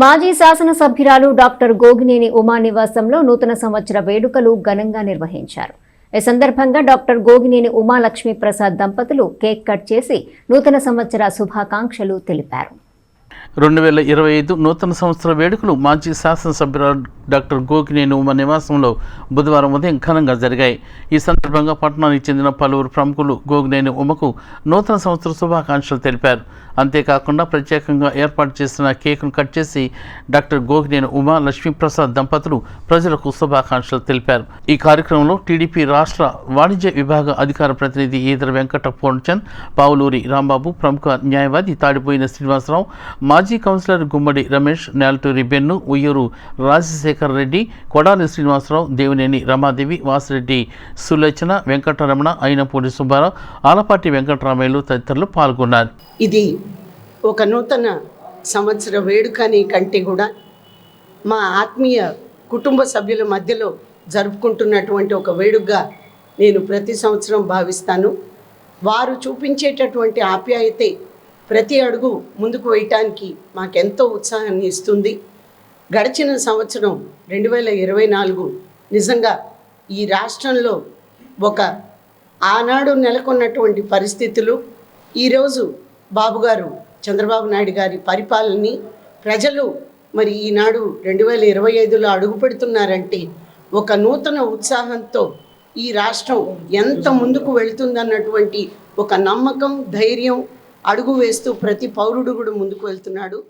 మాజీ శాసనసభ్యురాలు డాక్టర్ గోగినేని ఉమా నివాసంలో నూతన సంవత్సర వేడుకలు ఘనంగా నిర్వహించారు. ఈ సందర్భంగా డాక్టర్ గోగినేని ఉమాలక్ష్మి ప్రసాద్ దంపతులు కేక్ కట్ చేసి నూతన సంవత్సర శుభాకాంక్షలు తెలిపారు. రెండు వేల ఇరవై ఐదు నూతన సంవత్సర వేడుకలు మాజీ శాసనసభ్యురాలు డాక్టర్ గోకినేని ఉమ నివాసంలో బుధవారం ఉదయం ఘనంగా జరిగాయి. ఈ సందర్భంగా పట్టణానికి చెందిన పలువురు ప్రముఖులు గోగినేని ఉమకు నూతన సంవత్సర శుభాకాంక్షలు తెలిపారు. అంతేకాకుండా ప్రత్యేకంగా ఏర్పాటు చేసిన కేకును కట్ చేసి డాక్టర్ గోగినేని ఉమా లక్ష్మీప్రసాద్ దంపతులు ప్రజలకు శుభాకాంక్షలు తెలిపారు. ఈ కార్యక్రమంలో టీడీపీ రాష్ట్ర వాణిజ్య విభాగ అధికార ప్రతినిధి ఈదర వెంకట పూర్ణచంద్ పావులూరి రాంబాబు ప్రముఖ న్యాయవాది తాడిపోయిన శ్రీనివాసరావు మాజీ కౌన్సిలర్ గుమ్మడి రమేష్ నేలటూరి బెన్ను ఉయ్యూరు రాజశేఖర్ రెడ్డి కొడాలి శ్రీనివాసరావు దేవినేని రమాదేవి వాసిరెడ్డి సులోచన వెంకటరమణ అయినపూడి సుబ్బారావు ఆలపాటి వెంకటరామయ్యలు తదితరులు పాల్గొన్నారు. ఇది ఒక నూతన సంవత్సర వేడుకని కంటే కూడా మా ఆత్మీయ కుటుంబ సభ్యుల మధ్యలో జరుపుకుంటున్నటువంటి ఒక వేడుకగా నేను ప్రతి సంవత్సరం భావిస్తాను. వారు చూపించేటటువంటి ఆప్యాయతే ప్రతి అడుగు ముందుకు వేయటానికి మాకెంతో ఉత్సాహాన్ని ఇస్తుంది. గడిచిన సంవత్సరం రెండు వేల ఇరవై నాలుగు నిజంగా ఈ రాష్ట్రంలో ఒక ఆనాడు నెలకొన్నటువంటి పరిస్థితులు ఈరోజు బాబుగారు చంద్రబాబు నాయుడు గారి పరిపాలనని ప్రజలు మరి ఈనాడు రెండు వేల ఇరవై ఐదులో అడుగు పెడుతున్నారంటే ఒక నూతన ఉత్సాహంతో ఈ రాష్ట్రం ఎంత ముందుకు వెళ్తుందన్నటువంటి ఒక నమ్మకం ధైర్యం అడుగు వేస్తూ ప్రతి పౌరుడు కూడా ముందుకు వెళ్తున్నాడు.